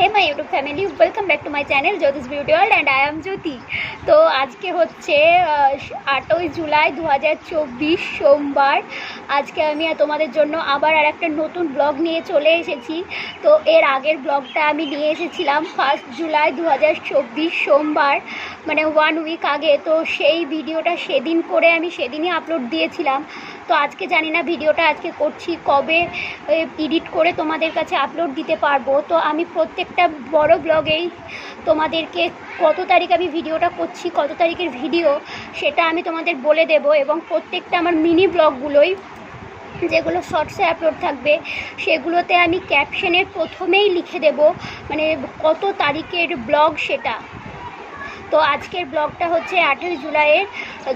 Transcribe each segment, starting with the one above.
Hey my YouTube family welcome back to my channel Jyotish beauty world and I am Jyoti তো আজকে হচ্ছে আটই জুলাই দু হাজার চব্বিশ সোমবার। আজকে আমি তোমাদের জন্য আবার আর একটা নতুন ব্লগ নিয়ে চলে এসেছি। তো এর আগের ব্লগটা আমি নিয়ে এসেছিলাম ফার্স্ট জুলাই দু হাজার চব্বিশ সোমবার মানে ওয়ান উইক আগে। তো সেই ভিডিওটা সেদিন করে আমি সেদিনই আপলোড দিয়েছিলাম। তো আজকে জানি না ভিডিওটা আজকে করছি কবে এডিট করে তোমাদের কাছে আপলোড দিতে পারব। তো আমি প্রত্যেকটা বড় ব্লগেই তোমাদেরকে কত তারিখ আমি ভিডিওটা করছি, কত তারিখের ভিডিও সেটা আমি তোমাদের বলে দেব এবং প্রত্যেকটা আমার মিনি ব্লগগুলোই যেগুলো শর্টসে আপলোড থাকবে, সেগুলোতে আমি ক্যাপশনের প্রথমেই লিখে দেব মানে কত তারিখের ব্লগ সেটা। তো আজকের ব্লগটা হচ্ছে আঠেরো জুলাইয়ের।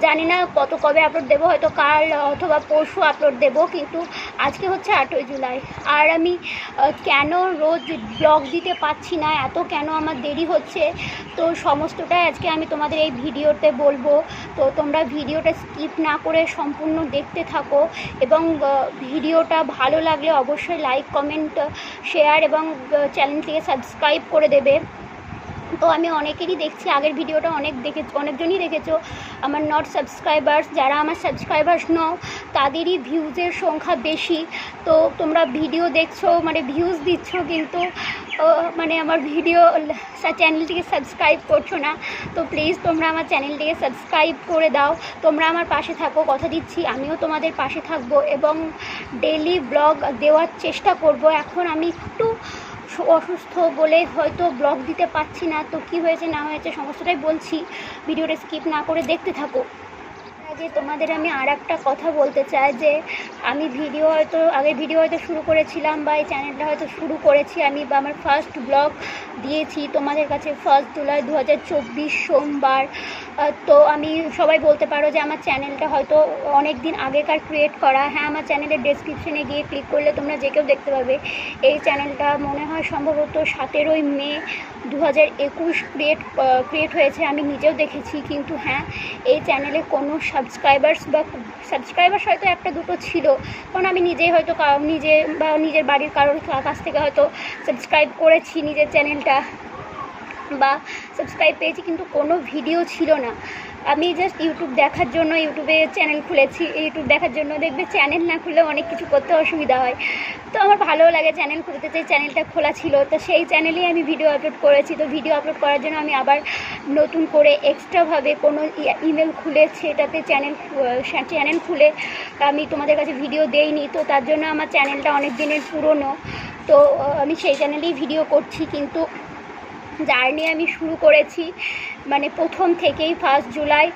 জানি না কত কবে আপলোড দেবো, হয়তো কাল অথবা পরশু আপলোড দেবো, কিন্তু আজকে হচ্ছে আঠেরোই জুলাই। আর আমি কেন রোজ ব্লগ দিতে পারছি না, এত কেন আমার দেরি হচ্ছে, তো সমস্তটাই আজকে আমি তোমাদের এই ভিডিওতে বলব। তো তোমরা ভিডিওটা স্কিপ না করে সম্পূর্ণ দেখতে থাকো এবং ভিডিওটা ভালো লাগলে অবশ্যই লাইক কমেন্ট শেয়ার এবং চ্যানেলটিকে সাবস্ক্রাইব করে দেবে। তো আমি অনেকেরই দেখছি, আগের ভিডিওটা অনেক দেখে অনেকজনই দেখেছ। আমার নট সাবস্ক্রাইবার্স যারা আমার সাবস্ক্রাইবার্স নও, তাদেরই ভিউজের সংখ্যা বেশি। তো তোমরা ভিডিও দেখছ মানে ভিউজ দিচ্ছ কিন্তু মানে আমার ভিডিও চ্যানেলটিকে সাবস্ক্রাইব করছ না, তো প্লিজ তোমরা আমার চ্যানেলটিকে সাবস্ক্রাইব করে দাও। তোমরা আমার পাশে থাকো, কথা দিচ্ছি, আমিও তোমাদের পাশে থাকব এবং ডেলি ব্লগ দেওয়ার চেষ্টা করব। এখন আমি একটু অসুস্থ বলে হয়তো ব্লগ দিতে পারছি না। তো কি হয়েছে, না হয়েছে সমস্তটাই বলছি। ভিডিওটা স্কিপ না করে দেখতে থাকো। আগে তোমাদের আমি আর একটা কথা বলতে চাই যে, আমি ভিডিও হয়তো আগে ভিডিও হয়তো শুরু করেছিলাম বা এই চ্যানেলটা হয়তো শুরু করেছি। আমি বা আমার ফার্স্ট ব্লগ দিয়েছি। তোমাদের কাছে ফার্স্ট জুলাই দু হাজার চব্বিশ সোমবার। তো আমি সবাই বলতে পারো যে আমার চ্যানেলটা হয়তো অনেক দিন আগেকার ক্রিয়েট করা। হ্যাঁ আমার চ্যানেলের ডেসক্রিপশনে গিয়ে ক্লিক করলে তোমরা যে কেউ দেখতে পাবে এই চ্যানেলটা মনে হয় সম্ভবত সতেরোই মে দু হাজার একুশ ক্রিয়েট ক্রিয়েট হয়েছে। আমি নিজেও দেখেছি, কিন্তু হ্যাঁ এই চ্যানেলে কোনো সাবস্ক্রাইবার্স বা সাবস্ক্রাইবার্স হয়তো একটা দুটো ছিল। কারণ আমি নিজেই হয়তো নিজে বা নিজের বাড়ির কারোর কাছ থেকে হয়তো সাবস্ক্রাইব করেছি নিজের চ্যানেলটা। বা সাবস্ক্রাইব পেয়েছি, কিন্তু কোনো ভিডিও ছিল না। আমি জাস্ট ইউটিউব দেখার জন্য ইউটিউবে চ্যানেল খুলেছি। ইউটিউব দেখার জন্য দেখবে চ্যানেল না খুললে অনেক কিছু করতে অসুবিধা হয়। তো আমার ভালো লাগে চ্যানেল খুলতে চাই চ্যানেলটা খোলা ছিল। তো সেই চ্যানেলেই আমি ভিডিও আপলোড করেছি। তো ভিডিও আপলোড করার জন্য আমি আবার নতুন করে এক্সট্রাভাবে কোনো ইমেল খুলে সেটাতে চ্যানেল চ্যানেল খুলে আমি তোমাদের কাছে ভিডিও দেইনি। তো তার জন্য আমার চ্যানেলটা অনেক দিনের পুরনো। তো আমি সেই চ্যানেলেই ভিডিও করছি, কিন্তু জার্নি আমি শুরু করেছি মানে প্রথম থেকেই ফার্স্ট জুলাই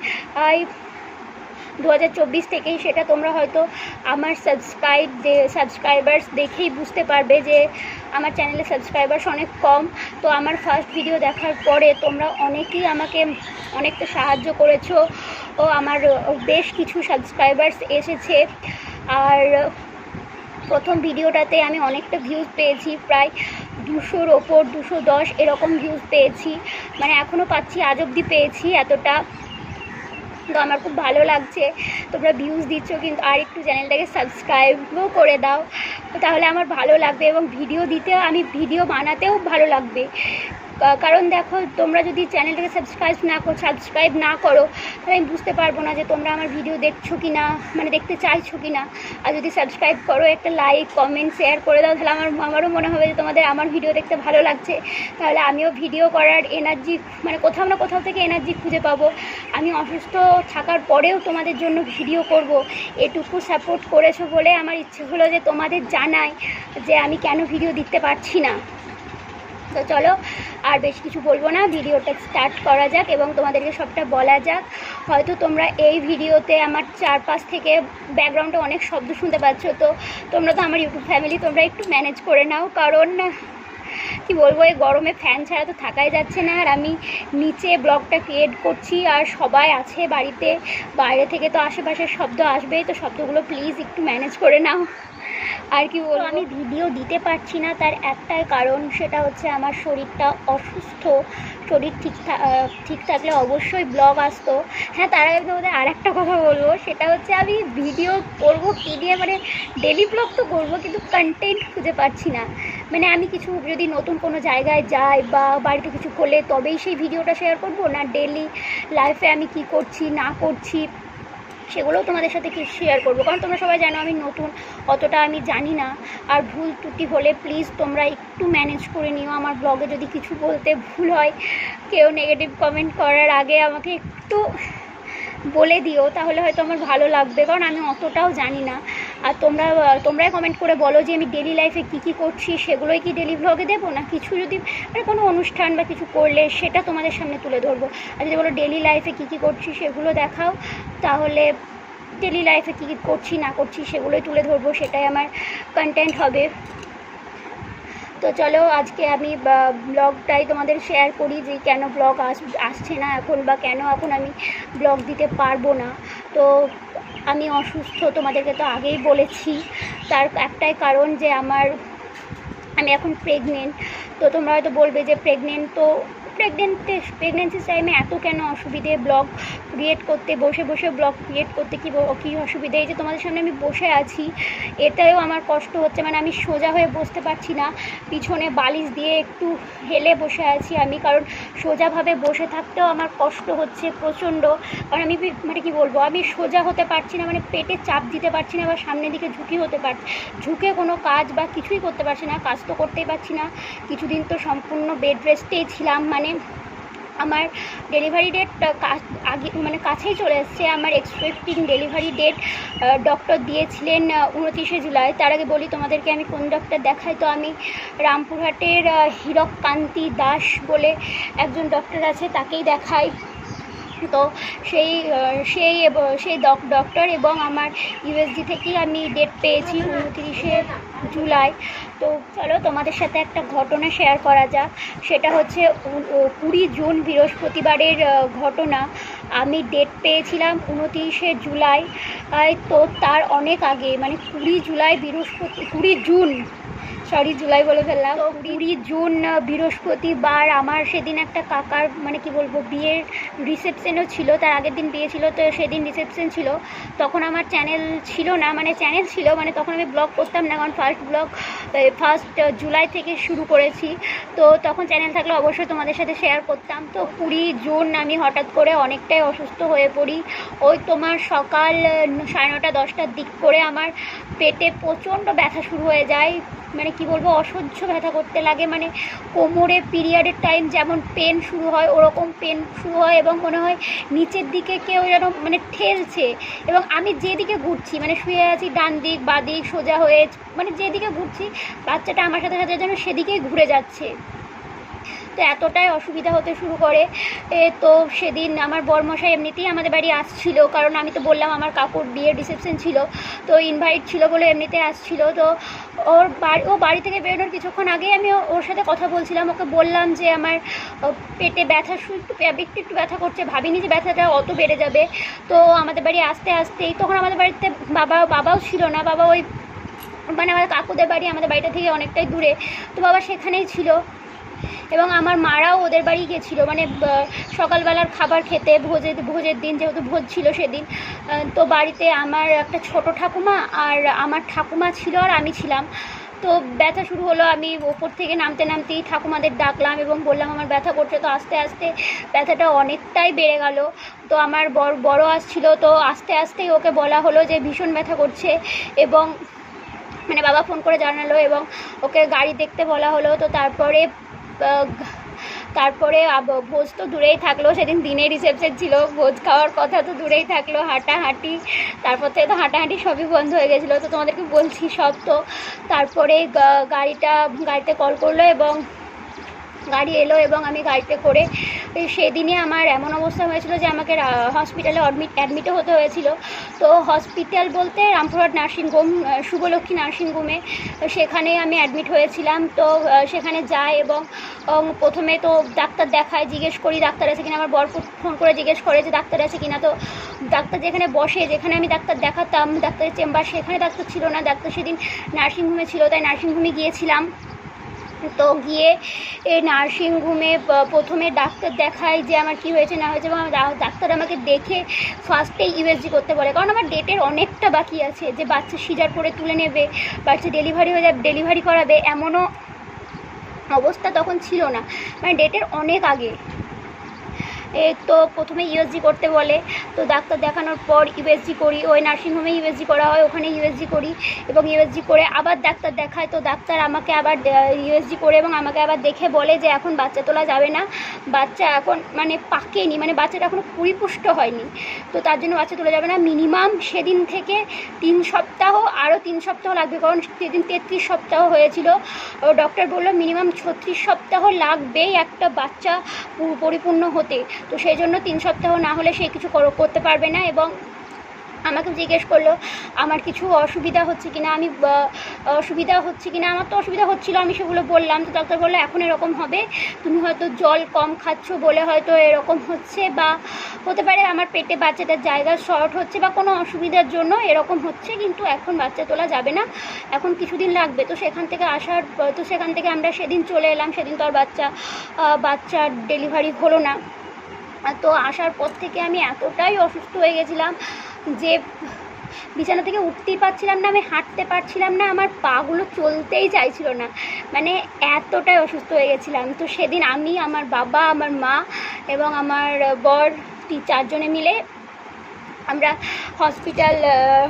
দু হাজার চব্বিশ থেকেই সেটা তোমরা হয়তো আমার সাবস্ক্রাইব সাবস্ক্রাইবার্স দেখেই বুঝতে পারবে যে আমার চ্যানেলে সাবস্ক্রাইবার্স অনেক কম। তো আমার ফার্স্ট ভিডিও দেখার পরে তোমরা অনেকেই আমাকে অনেকটা সাহায্য করেছ। ও, আমার বেশ কিছু সাবস্ক্রাইবার্স এসেছে। আর প্রথম ভিডিওটাতে আমি অনেকটা ভিউজ পেয়েছি, প্রায় দুশোর ওপর, দুশো দশ এরকম ভিউজ পেয়েছি। মানে এখনও পাচ্ছি, আজ অবধি পেয়েছি এতটা। তো আমার খুব ভালো লাগছে। তোমরা ভিউজ দিচ্ছ কিন্তু আর একটু চ্যানেলটাকে সাবস্ক্রাইবও করে দাও। তাহলে আমার ভালো লাগবে এবং ভিডিও দিতেও আমি ভিডিও বানাতেও ভালো লাগবে। কারণ দেখো, তোমরা যদি চ্যানেলটাকে সাবস্ক্রাইব না করো সাবস্ক্রাইব না করো, তাহলে আমি বুঝতে পারব না যে তোমরা আমার ভিডিও দেখছ কি না মানে দেখতে চাইছো কি না আর যদি সাবস্ক্রাইব করো, একটা লাইক কমেন্ট শেয়ার করে দাও, তাহলে আমার আমারও মনে হবে যে তোমাদের আমার ভিডিও দেখতে ভালো লাগছে। তাহলে আমিও ভিডিও করার এনার্জি মানে কোথাও না কোথাও থেকে এনার্জি খুঁজে পাবো। আমি অসুস্থ থাকার পরেও তোমাদের জন্য ভিডিও করব। এটুকু সাপোর্ট করেছ বলে আমার ইচ্ছে হলো যে তোমাদের জানাই যে আমি কেন ভিডিও দিতে পারছি না। তো চলো আর বেশ কিছু বলব না, ভিডিওটা স্টার্ট করা যাক এবং তোমাদেরকে সবটা বলা যাক। হয়তো তোমরা এই ভিডিওতে আমার চারপাশ থেকে ব্যাকগ্রাউন্ডে অনেক শব্দ শুনতে পাচ্ছ, তো তোমরা তো আমার ইউটিউব ফ্যামিলি তোমরা একটু ম্যানেজ করে নাও, কারণ কি বলব, এই গরমে ফ্যান ছাড়া তো থাকাই যাচ্ছে না। আর আমি নিচে ব্লগটা ক্রিয়েট করছি, আর সবাই আছে বাড়িতে, বাইরে থেকে তো আশেপাশের শব্দ আসবেই, তো শব্দগুলো প্লিজ একটু ম্যানেজ করে নাও। আর কি বলব? আমি ভিডিও দিতে পারছি না, তার একটাই কারণ সেটা হচ্ছে আমার শরীরটা অসুস্থ। শরীর ঠিক ঠিক থাকলে অবশ্যই ব্লগ আসতো। হ্যাঁ তার আগে তোমাদের আর একটা কথা বলব, সেটা হচ্ছে আমি ভিডিও করব কী দিয়ে মানে ডেলি ব্লগ তো করব, কিন্তু কন্টেন্ট খুঁজে পাচ্ছি না। মানে আমি কিছু যদি নতুন কোনো জায়গায় যাই বা বাড়িতে কিছু করলে তবেই সেই ভিডিওটা শেয়ার করব, না ডেলি লাইফে আমি কি করছি, না করছি? সেগুলোও তোমাদের সাথে কি শেয়ার করব? কারণ তোমরা সবাই জানো আমি নতুন, অতটা আমি জানি না। আর ভুল ত্রুটি হলে প্লিজ তোমরা একটু ম্যানেজ করে নিও। আমার ব্লগে যদি কিছু বলতে ভুল হয়, কেউ নেগেটিভ কমেন্ট করার আগে আমাকে একটু বলে দিও, তাহলে হয়তো আমার ভালো লাগবে। কারণ আমি অতটাও জানি না। আর তোমরা তোমরাই কমেন্ট করে বলো যে আমি ডেলি লাইফে কী কী করছি, সেগুলোই কি ডেলি ব্লগে দেবো? না কিছু যদি মানে কোনো অনুষ্ঠান বা কিছু করলে সেটা তোমাদের সামনে তুলে ধরবো। আর যদি বলো ডেলি লাইফে কী কী করছি সেগুলো দেখাও, তাহলে ডেলি লাইফে কী কী করছি, না করছি সেগুলোই তুলে ধরবো, সেটাই আমার কন্টেন্ট হবে। তো চলো, আজকে আমি ব্লগটাই তোমাদের শেয়ার করি যে কেন ব্লগ আস, আসছে না এখন বা কেন এখন আমি ব্লগ দিতে পারব না। তো আমি অসুস্থ, তোমাদেরকে তো আগেই বলেছি। তার একটাই কারণ যে আমার, আমি এখন প্রেগনেন্ট তো তোমরা হয়তো বলবে যে প্রেগনেন্ট তো প্রেগনেন্টে প্রেগনেন্সির টাইমে এত কেন অসুবিধে? ব্লগ ক্রিয়েট করতে, বসে বসে ব্লগ ক্রিয়েট করতে কী কী অসুবিধে? এই যে তোমাদের সামনে আমি বসে আছি এটাও আমার কষ্ট হচ্ছে। মানে আমি সোজা হয়ে বসতে পারছি না। পিছনে বালিশ দিয়ে একটু হেলে বসে আছি আমি, কারণ সোজাভাবে বসে থাকতেও আমার কষ্ট হচ্ছে প্রচণ্ড। কারণ আমি মানে কি বলব? আমি সোজা হতে পারছি না মানে পেটে চাপ দিতে পারছি না বা সামনের দিকে ঝুঁকি হতে পারছি। ঝুঁকে কোনো কাজ বা কিছুই করতে পারছি না, কাজ তো করতেই পারছি না। কিছুদিন তো সম্পূর্ণ বেড রেস্টেই ছিলাম মানে আমার ডেলিভারি ডেট আগে মানে কাছেই চলে এসছে। আমার এক্সপেক্টিং ডেলিভারি ডেট ডক্টর দিয়েছিলেন উনত্রিশে জুলাই। তার আগে বলি তোমাদেরকে আমি কোন ডক্টর দেখাই? তো আমি রামপুরহাটের হীরক কান্তি দাস বলে একজন ডক্টর আছে, তাকেই দেখাই। তো সেই সেই সেই ডক- ডক্টর এবং আমার ইউএসডি থেকেই আমি ডেট পেয়েছি উনত্রিশে জুলাই। তো চলো তোমাদের সাথে একটা ঘটনা শেয়ার করা যাক। সেটা হচ্ছে কুড়ি জুন বৃহস্পতিবারের ঘটনা। আমি ডেট পেয়েছিলাম উনত্রিশে জুলাই। তো তার অনেক আগে মানে কুড়ি জুলাই বৃহস্পতি, কুড়ি জুন সরি জুলাই বলে ফেললাম। কুড়ি জুন বৃহস্পতিবার আমার সেদিন একটা কাকার মানে কি বলব বিয়ের রিসেপশনও ছিল তার আগের দিন বিয়ে ছিল তো সেদিন রিসেপশন ছিল। তখন আমার চ্যানেল ছিল না মানে চ্যানেল ছিল মানে তখন আমি ব্লগ করতাম না কারণ ফার্স্ট ব্লগ ফার্স্ট জুলাই থেকে শুরু করেছি। তো তখন চ্যানেল থাকলে অবশ্যই তোমাদের সাথে শেয়ার করতাম। তো কুড়ি জুন আমি হঠাৎ করে অনেকটাই অসুস্থ হয়ে পড়ি। ওই তোমার সকাল সাড়ে নটা, দশটার দিক করে আমার পেটে প্রচণ্ড ব্যথা শুরু হয়ে যায়। মানে কি বলব, অসহ্য ব্যথা করতে লাগে। মানে কোমরে পিরিয়ডের টাইম যেমন পেন শুরু হয়, ওরকম পেন শুরু হয় এবং মনে হয় নিচের দিকে কেউ যেন মানে ঠেলছে এবং আমি যেদিকে ঘুরছি মানে শুয়ে আছি ডান দিক, বা দিক, সোজা হয়ে মানে যেদিকে ঘুরছি বাচ্চাটা আমার সাথে সাথে যেন সেদিকেই ঘুরে যাচ্ছে। তো এতটাই অসুবিধা হতে শুরু করে। তো সেদিন আমার বরমশাই এমনিতেই আমাদের বাড়ি আসছিল, কারণ আমি তো বললাম আমার কাকুর বিয়ের রিসেপশন ছিল, তো ইনভাইট ছিল বলে এমনিতে আসছিল। তো ওর বাড়ি, ও বাড়ি থেকে বেরোনোর কিছুক্ষণ আগেই আমি ওর সাথে কথা বলছিলাম। ওকে বললাম যে আমার পেটে ব্যথা একটু একটু একটু ব্যথা করছে। ভাবিনি যে ব্যথাটা অত বেড়ে যাবে। তো আমাদের বাড়ি আসতে আসতেই তখন আমাদের বাড়িতে বাবা, বাবাও ছিল না। বাবা ওই মানে আমার কাকুদের বাড়ি, আমাদের বাড়িটা থেকে অনেকটাই দূরে। তো বাবা সেখানেই ছিল। এবং আমার মারাও ওদের বাড়ি গেছিল। মানে সকালবেলার খাবার খেতে ভোজের ভোজের দিন যেহেতু ভোজ ছিল সেদিন তো বাড়িতে আমার একটা ছোট ঠাকুমা আর আমার ঠাকুমা ছিল আর আমি ছিলাম। তো ব্যথা শুরু হলো। আমি ওপর থেকে নামতে নামতেই ঠাকুমাদের ডাকলাম এবং বললাম, আমার ব্যথা করছে। তো আস্তে আস্তে ব্যথাটা অনেকটাই বেড়ে গেল। তো আমার বড় বড় আসছিল। তো আস্তে, আস্তেই ওকে বলা হলো যে ভীষণ ব্যথা করছে এবং মানে বাবা ফোন করে জানালো এবং ওকে গাড়ি দেখতে বলা হলো। তো তারপরে তারপরে ভোজ তো দূরেই থাকল, সেদিন দিনে রিসেপশন ছিল, ভোজ খাওয়ার কথা তো দূরেই থাকল, হাঁটাহাঁটি, তারপর থেকে তো হাঁটাহাঁটি সবই বন্ধ হয়ে গেছিল। তো তোমাদেরকে বলছি সব তো। তারপরে গাড়িটা, গাড়িতে কল করল এবং গাড়ি এলো এবং আমি গাড়িতে করে সেদিনে আমার এমন অবস্থা হয়েছিল যে আমাকে হসপিটালে অ্যাডমিট অ্যাডমিটও হতে হয়েছিল। তো হসপিটাল বলতে রামপুরহাট নার্সিংহোম শুভলক্ষ্মী নার্সিংহোমে সেখানে আমি অ্যাডমিট হয়েছিলাম। তো সেখানে যাই এবং প্রথমে তো ডাক্তার দেখায়, জিজ্ঞেস করি, ডাক্তার আছে কিনা? আমার বর ফোন করে জিজ্ঞেস করে যে, ডাক্তার আছে কিনা? তো ডাক্তার যেখানে বসে, যেখানে আমি ডাক্তার দেখাতাম, ডাক্তারের চেম্বার সেখানে ডাক্তার ছিল না। ডাক্তার সেদিন নার্সিংহোমে ছিল, তাই নার্সিংহোমে গিয়েছিলাম। তো গিয়ে নার্সিংহোমে প্রথমে ডাক্তার দেখায় যে আমার কি হয়েছে, না হয়েছে, এবং ডাক্তার আমাকে দেখে ফার্স্টেই ইউএসজি করতে বলে। কারণ আমার ডেটের অনেকটা বাকি আছে, যে বাচ্চা সিজার করে তুলে নেবে, বাচ্চা ডেলিভারি হয়ে যাবে ডেলিভারি করাবে, এমনও অবস্থা তখন ছিল না। মানে ডেটের অনেক আগে। তো প্রথমে ইউএসজি করতে বলে, তো ডাক্তার দেখানোর পর ইউএসজি করি, ওই নার্সিংহোমে ইউএসজি করা হয়, ওখানে ইউএসজি করি এবং ইউএসজি করে আবার ডাক্তার দেখায়, তো ডাক্তার আমাকে আবার ইউএসজি করে এবং আমাকে আবার দেখে বলে যে এখন বাচ্চা তোলা যাবে না। বাচ্চা এখন মানে পাকেনি মানে বাচ্চাটা এখনও পরিপুষ্ট হয়নি। তো তার জন্য বাচ্চা তোলা যাবে না। মিনিমাম সেদিন থেকে তিন সপ্তাহ, আরও তিন সপ্তাহ লাগবে। কারণ সেদিন তেত্রিশ সপ্তাহ হয়েছিল। ডক্টর বলল, মিনিমাম ছত্রিশ সপ্তাহ লাগবেই একটা বাচ্চা পরিপূর্ণ হতে। তো সেই জন্য তিন সপ্তাহ না হলে সে কিছু কর- করতে পারবে না এবং আমাকে জিজ্ঞেস করল, আমার কিছু অসুবিধা হচ্ছে কিনা? আমি অসুবিধা হচ্ছে কিনা? আমার তো অসুবিধা হচ্ছিল, আমি সেগুলো বললাম। তো ডাক্তার বলল, এখন এরকম হবে। তুমি হয়তো জল কম খাচ্ছ বলে হয়তো এরকম হচ্ছে বা হতে পারে আমার পেটে বাচ্চাটার জায়গা শর্ট হচ্ছে বা কোনো অসুবিধার জন্য এরকম হচ্ছে, কিন্তু এখন বাচ্চা তোলা যাবে না। এখন কিছুদিন লাগবে। তো সেখান থেকে আসার তো সেখান থেকে আমরা সেদিন চলে এলাম। সেদিন তো আর বাচ্চা বাচ্চার ডেলিভারি হলো না। তো আসার পর থেকে আমি এতটাই অসুস্থ হয়ে গেছিলাম যে বিছানা থেকে উঠতেই পারছিলাম না, আমি হাঁটতে পারছিলাম না, আমার পাগুলো চলতেই চাইছিল না। মানে এতটাই অসুস্থ হয়ে গেছিলাম। তো সেদিন আমি, আমার বাবা, আমার মা এবং আমার বর চারজনে মিলে আমরা হসপিটাল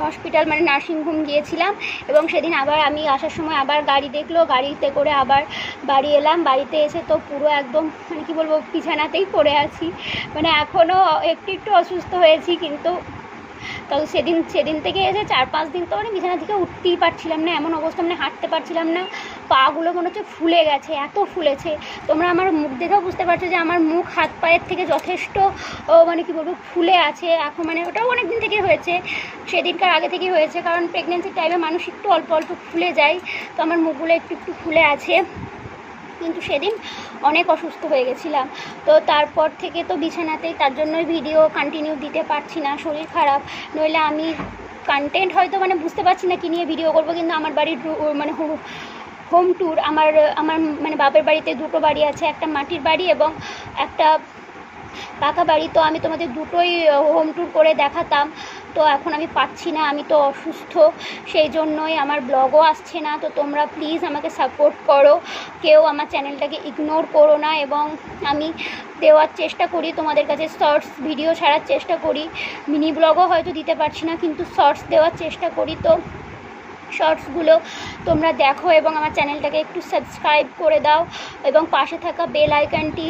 হসপিটাল মানে নার্সিংহোম গিয়েছিলাম এবং সেদিন আবার আমি আসার সময় আবার গাড়ি দেখল, গাড়িতে করে আবার বাড়ি এলাম। বাড়িতে এসে তো পুরো একদম মানে কি বলব, বিছানাতেই পড়ে আছি। মানে এখনও একটু একটু অসুস্থ হয়েছি কিন্তু তো সেদিন সেদিন থেকে এসে চার পাঁচ দিন তো মানে বিছানা থেকে উঠতেই পারছিলাম না, এমন অবস্থা মানে হাঁটতে পারছিলাম না। পাগুলো মনে হচ্ছে ফুলে গেছে, এত ফুলেছে। তোমরা আমার মুখ দেখেও বুঝতে পারছ যে আমার মুখ, হাত, পায়ের থেকে যথেষ্ট মানে কি বলব, ফুলে আছে। এখন মানে ওটাও অনেক দিন থেকে হয়েছে, সেদিনকার আগে থেকে হয়েছে, কারণ প্রেগনেন্সির টাইমে মানুষ একটু অল্প অল্প ফুলে যায়। তো আমার মুখগুলো একটু একটু ফুলে আছে। কিন্তু সেদিন অনেক অসুস্থ হয়ে গেছিলাম। তো তারপর থেকে তো বিছানাতেই তার জন্যই ভিডিও কন্টিনিউ দিতে পারছি না, শরীর খারাপ। নইলে আমি কন্টেন্ট হয়তো মানে বুঝতে পারছি না কি নিয়ে ভিডিও করব, কিন্তু আমার বাড়ির মানে হোম ট্যুর আমার আমার মানে বাপের বাড়িতে দুটো বাড়ি আছে, একটা মাটির বাড়ি এবং একটা পাকা বাড়ি। তো আমি তোমাদের দুটোই হোম ট্যুর করে দেখাতাম। তো এখন আমি পাচ্ছি না, আমি তো অসুস্থ, সেই জন্যই আমার ব্লগও আসছে না। তো তোমরা প্লিজ আমাকে সাপোর্ট করো, কেউ আমার চ্যানেলটাকে ইগনোর করো না এবং আমি দেওয়ার চেষ্টা করি, তোমাদের কাছে শর্টস ভিডিও ছাড়ার চেষ্টা করি। মিনি ব্লগও হয়তো দিতে পারছি না, কিন্তু শর্টস দেওয়ার চেষ্টা করি। তো শর্টসগুলো তোমরা দেখো এবং আমার চ্যানেলটাকে একটু সাবস্ক্রাইব করে দাও এবং পাশে থাকা বেল আইকনটি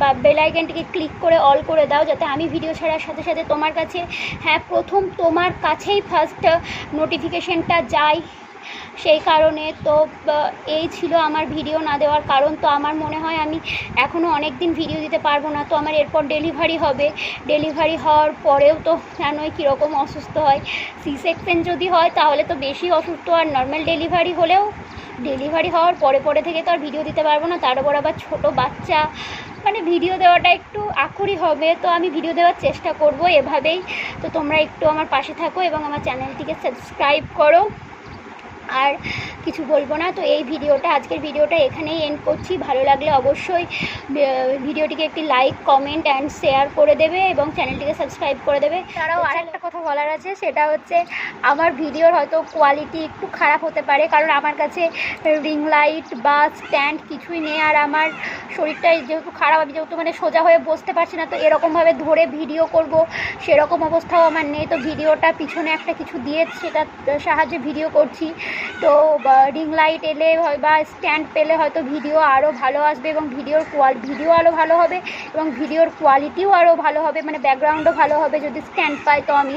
বা বেল আইকনটিকে ক্লিক করে অল করে দাও যাতে আমি ভিডিও ছাড়ার সাথে সাথে তোমার কাছে হ্যাঁ প্রথম তোমার কাছেই ফার্স্ট নোটিফিকেশনটা যায়। সেই কারণে তো এই ছিল আমার ভিডিও না দেওয়ার কারণ। তো আমার মনে হয় আমি এখনও অনেক দিন ভিডিও দিতে পারব না। তো আমার এরপর ডেলিভারি হবে। ডেলিভারি হওয়ার পরেও তো জানোই কীরকম অসুস্থ হয়। সি সেকশন যদি হয়, তাহলে তো বেশি অসুস্থ। আর নর্মাল ডেলিভারি হলেও ডেলিভারি হওয়ার পরে পরে থেকে তো আর ভিডিও দিতে পারব না। তার উপর আবার ছোটো বাচ্চা। মানে ভিডিও দেওয়াটা একটু আখুরি হবে। তো আমি ভিডিও দেওয়ার চেষ্টা করব এভাবেই। তো তোমরা একটু আমার পাশে থাকো এবং আমার চ্যানেলটিকে সাবস্ক্রাইব করো। আর কিছু বলব না। তো এই ভিডিওটা আজকের ভিডিওটা এখানেই এন্ড করছি। ভালো লাগলে অবশ্যই ভিডিওটিকে একটি লাইক কমেন্ট অ্যান্ড শেয়ার করে দেবে এবং চ্যানেলটিকে সাবস্ক্রাইব করে দেবে। তারাও আরেকটা কথা বলার আছে সেটা হচ্ছে আমার ভিডিওর হয়তো কোয়ালিটি একটু খারাপ হতে পারে কারণ আমার কাছে রিং লাইট বা স্ট্যান্ড কিছুই নেই আর আমার শরীরটাই যেহেতু খারাপ আমি যেহেতু মানে সোজা হয়ে বসতে পারছি না তো এরকমভাবে ধরে ভিডিও করব সেরকম অবস্থাও আমার নেই। তো ভিডিওটা পিছনে একটা কিছু দিয়ে সেটা সাহায্যে ভিডিও করছি। তো রিং লাইট এলে হয় বা স্ট্যান্ড পেলে হয়তো ভিডিও আরও ভালো আসবে এবং ভিডিওর কোয়াল ভিডিও আরও ভালো হবে এবং ভিডিওর কোয়ালিটিও আরও ভালো হবে মানে ব্যাকগ্রাউন্ডও ভালো হবে যদি স্ট্যান্ড পাই তো আমি।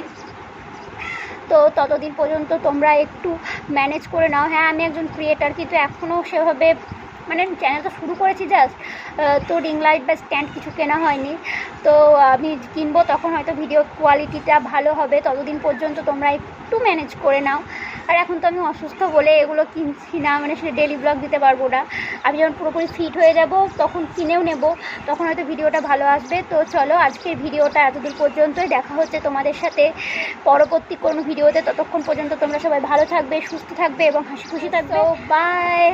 তো ততদিন পর্যন্ত তোমরা একটু ম্যানেজ করে নাও। হ্যাঁ আমি একজন ক্রিয়েটার কিন্তু এখনও সেভাবে মানে চ্যানেলটা শুরু করেছি জাস্ট তো রিং লাইট বা স্ট্যান্ড কিছু কেনা হয়নি। তো আমি কিনবো, তখন হয়তো ভিডিও কোয়ালিটিটা ভালো হবে। ততদিন পর্যন্ত তোমরা একটু ম্যানেজ করে নাও। আর এখন তো আমি অসুস্থ বলে এগুলো কিনছি না মানে সে ডেলি ব্লগ দিতে পারব না। আমি যখন পুরোপুরি ফিট হয়ে যাব তখন কিনেও নেব তখন হয়তো ভিডিওটা ভালো আসবে। তো চলো আজকের ভিডিওটা এতদূর পর্যন্তই। দেখা হচ্ছে তোমাদের সাথে পরবর্তী কোনো ভিডিওতে। ততক্ষণ পর্যন্ত তোমরা সবাই ভালো থাকবে সুস্থ থাকবে এবং হাসি খুশি থাকবে। বাই